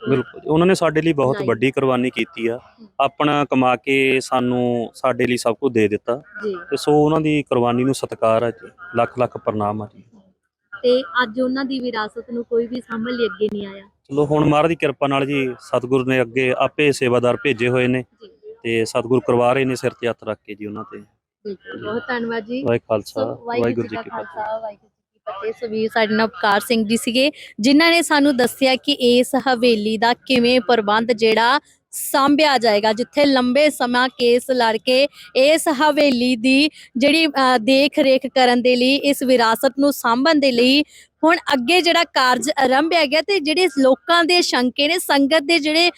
ਬਿਲਕੁਲ। ਉਹਨਾਂ ਨੇ ਸਾਡੇ ਲਈ ਬਹੁਤ। ਵੱਡੀ ਕੁਰਬਾਨੀ ਕੀਤੀ ਆ। ਆਪਣਾ ਕਮਾ ਕੇ ਸਾਨੂੰ ਸਾਡੇ ਲਈ ਸਭ ਕੁਝ ਦੇ ਦਿੱਤਾ। ਤੇ ਸੋ ਉਹਨਾਂ ਦੀ ਕੁਰਬਾਨੀ ਨੂੰ ਸਤਿਕਾਰ ਹੈ ਜੀ। ਲੱਖ ਲੱਖ ਪ੍ਰਣਾਮ ਆ ਜੀ। ਤੇ ਅੱਜ ਉਹਨਾਂ ਦੀ ਵਿਰਾਸਤ ਨੂੰ ਕੋਈ ਵੀ ਸਾਂਭਣ ਲਈ ਅੱਗੇ ਨਹੀਂ ਆਇਆ। ਚਲੋ ਹੁਣ ਮਹਾਰਾਜ ਦੀ ਕਿਰਪਾ ਨਾਲ ਜੀ ਸਤਿਗੁਰੂ ਨੇ ਅੱਗੇ ਆਪੇ ਸੇਵਾਦਾਰ ਭੇਜੇ ਹੋਏ ਨੇ ਤੇ ਸਤਿਗੁਰੂ ਕਰਵਾ ਰਹੇ ਨੇ ਸਿਰ ਤੇ ਹੱਥ ਰੱਖ ਕੇ ਜੀ ਉਹਨਾਂ ਤੇ। ਬਿਲਕੁਲ ਬਹੁਤ ਧੰਨਵਾਦ ਜੀ। ਖਾਲਸਾ ਵਾਹਿਗੁਰੂ ਜੀ ਕੀ ਫਤਿਹ। ਖਾਲਸਾ ਵਾਹਿਗੁਰੂ ਜੀ ਕੀ ਫਤਿਹ। ਸੋ ਵੀਰ ਸਾਡੇ ਨਾਲ ਉਪਕਾਰ ਸਿੰਘ ਜੀ ਸੀਗੇ ਜਿਨ੍ਹਾਂ ਨੇ ਸਾਨੂੰ ਦੱਸਿਆ ਕਿ ਇਸ ਹਵੇਲੀ ਦਾ ਕਿਵੇਂ ਪ੍ਰਬੰਧ ਜਿਹੜਾ ਸਾਂਭਿਆ ਜਾਏਗਾ, ਜਿੱਥੇ ਲੰਬੇ ਸਮਾਂ ਕੇਸ ਲੜ ਕੇ ਇਸ ਹਵੇਲੀ ਦੀ ਜਿਹੜੀ ਦੇਖ ਰੇਖ ਕਰਨ ਦੇ ਲਈ, ਇਸ ਵਿਰਾਸਤ ਨੂੰ ਸਾਂਭਣ ਦੇ ਲਈ ਹੁਣ ਅੱਗੇ ਜਿਹੜਾ ਕਾਰਜ ਆਰੰਭਿਆ ਗਿਆ ਤੇ ਜਿਹੜੇ ਲੋਕਾਂ ਦੇ ਸ਼ੰਕੇ ਨੇ, ਸੰਗਤ ਦੇ ਜਿਹੜੇ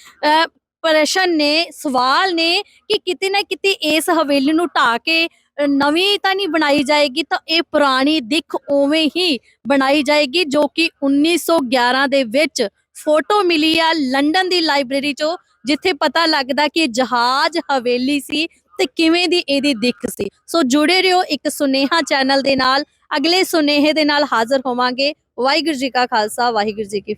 ਪ੍ਰਸ਼ਨ ਨੇ, ਸਵਾਲ ਨੇ ਕਿ ਕਿਤੇ ਨਾ ਕਿਤੇ ਇਸ ਹਵੇਲੀ ਨੂੰ ਢਾ ਕੇ ਨਵੀਂ ਤਾਂ ਨਹੀਂ ਬਣਾਈ ਜਾਏਗੀ ਤਾਂ ਇਹ ਪੁਰਾਣੀ ਦਿੱਖ ਉਵੇਂ ਹੀ ਬਣਾਈ ਜਾਏਗੀ ਜੋ ਕਿ 1911 ਦੇ ਵਿੱਚ ਫੋਟੋ ਮਿਲੀ ਆ ਲੰਡਨ ਦੀ ਲਾਇਬ੍ਰੇਰੀ ਚੋਂ। ਜਿੱਥੇ ਪਤਾ ਲੱਗਦਾ ਕਿ ਜਹਾਜ਼ ਹਵੇਲੀ ਸੀ ਤੇ ਕਿਵੇਂ ਦੀ ਇਹਦੀ ਦਿੱਖ ਸੀ। ਸੋ ਜੁੜੇ ਰਹੋ ਇੱਕ ਸੁਨੇਹਾ ਚੈਨਲ ਦੇ ਨਾਲ। ਅਗਲੇ ਸੁਨੇਹੇ ਦੇ ਨਾਲ ਹਾਜ਼ਰ ਹੋਵਾਂਗੇ। ਵਾਹਿਗੁਰੂ ਜੀ ਕਾ ਖਾਲਸਾ, ਵਾਹਿਗੁਰੂ ਜੀ ਕੀ